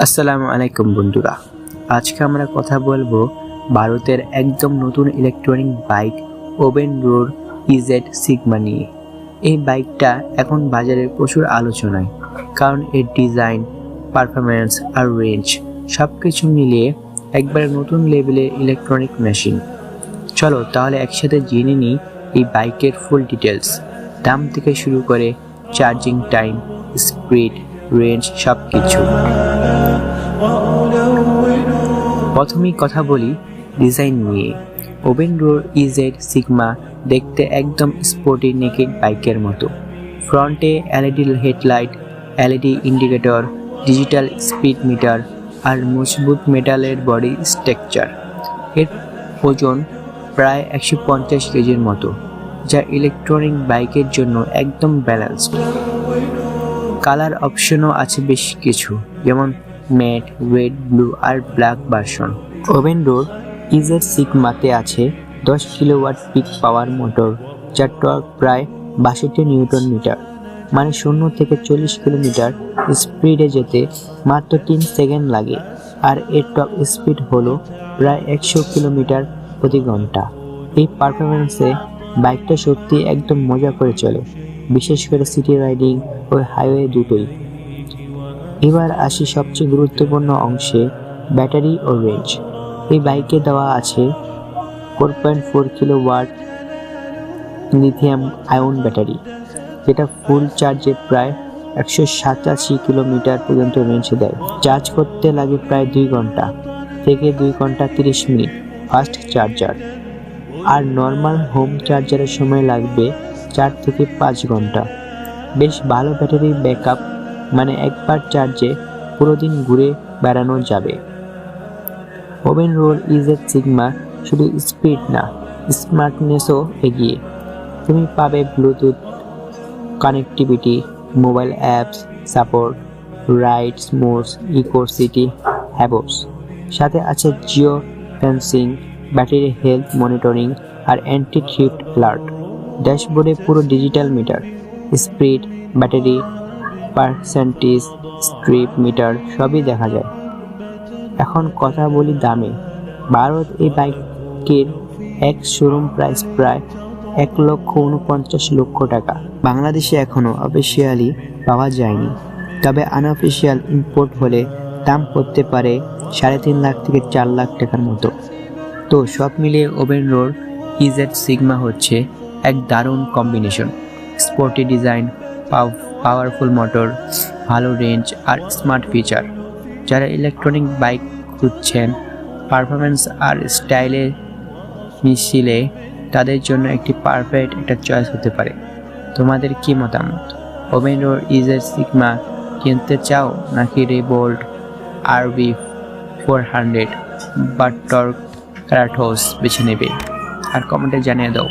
আসসালামু আলাইকুম বন্ধুরা। আজকে আমরা কথা বলব ভারতের একদম নতুন electronic bike Oben Rorr EZ Sigma নিয়ে। এই বাইকটা এখন বাজারে প্রচুর আলোচনায়, কারণ এর ডিজাইন পারফরমেন্স আর রেঞ্জ সব কিছু মিলিয়ে একবারে নতুন লেভেলের ইলেকট্রনিক মেশিন চলো তাহলে একসাথে জেনে নিই এই বাইকের ফুল ডিটেলস দাম থেকে শুরু করে চার্জিং টাইম স্পিড রেঞ্জ সব কিছু প্রথমেই কথা বলি ডিজাইন নিয়ে। ওভেন রোড ইজেড সিগমা দেখতে একদম স্পোর্টি নেকেড বাইকের মতো। ফ্রন্টে LED headlight LED indicator digital speed meter আর মজবুত মেটালের বডি স্ট্রাকচার এর ওজন প্রায় একশো পঞ্চাশ কেজির মতো, যা ইলেকট্রনিক বাইকের জন্য একদম ব্যালেন্সড কালার অপশনও আছে বেশ কিছু, যেমন ম্যাট, রেড, ব্লু আর ব্ল্যাক ভার্সন। ওভেন ডোর ইজের সিগমাতে আছে দশ কিলোওয়াট পিক পাওয়ার মোটর, যার টর্ক প্রায় বাষট্টি নিউটন মিটার মানে শূন্য থেকে চল্লিশ কিলোমিটার স্পিডে যেতে মাত্র তিন সেকেন্ড লাগে, আর এর টপ স্পিড হলো প্রায় একশো কিলোমিটার প্রতি ঘণ্টা। এই পারফরমেন্সে বাইকটা সত্যি একদম মজা করে চলে, বিশেষ করে সিটি রাইডিং ও হাইওয়ে দুটোই। এবার আসি সবচেয়ে গুরুত্বপূর্ণ অংশে, ব্যাটারি ও রেঞ্জ। এই বাইকে দেওয়া আছে four point four kilowatt lithium ion battery, যেটা ফুল চার্জে প্রায় একশো সাতাশি কিলোমিটার পর্যন্ত রেঞ্জ দেয়। চার্জ করতে লাগে প্রায় দুই ঘণ্টা থেকে দুই ঘণ্টা তিরিশ মিনিট ফাস্ট চার্জার আর নর্মাল হোম চার্জারের সময় লাগবে চার থেকে পাঁচ ঘণ্টা। বেশ ভালো ব্যাটারি ব্যাকআপ মানে একবার চার্জে পুরো দিন ঘুরে বেড়ানো যাবে। ওভেন রোড ইজেড সিগমা, শুধু স্পিড না, স্মার্টনেসও এগিয়ে। তুমি পাবে Bluetooth connectivity, mobile apps, support rides modes eco city হ্যাবস সাথে আছে Jio fencing, battery health monitoring আর অ্যান্টি থ্রিফট অ্যালার্ট। ড্যাশবোর্ডে পুরো digital meter, speed, battery percentage, trip meter সবই দেখা যায়। এখন কথা বলি দামে। ভারত এই বাইকের এক শোরুম প্রাইস প্রায় এক লক্ষ উনপঞ্চাশ লক্ষ টাকা। বাংলাদেশে এখনও অফিসিয়ালি পাওয়া যায়নি। তবে আনঅফিসিয়াল ইম্পোর্ট হলে দাম পড়তে পারে সাড়ে তিন লাখ থেকে চার লাখ টাকার মতো। তো সব মিলিয়ে ওভেন রোড ইজেড সিগমা হচ্ছে এক দারুণ combination sporty design powerful motor ভালো রেঞ্জ আর স্মার্ট ফিচার যারা ইলেকট্রনিক বাইক খুঁজছেন পারফরমেন্স আর স্টাইলে মিছিলে তাদের জন্য একটি পারফেক্ট একটা চয়েস হতে পারে। তোমাদের কি মতামত? ওভেন রোড ইজেড সিগমা কিনতে চাও নাকি রেবোল্ট আরবি ফোর হান্ড্রেড বা টর্ক ক্রাটোস বেছে নেবে? আর কমেন্টে জানিয়ে দাও।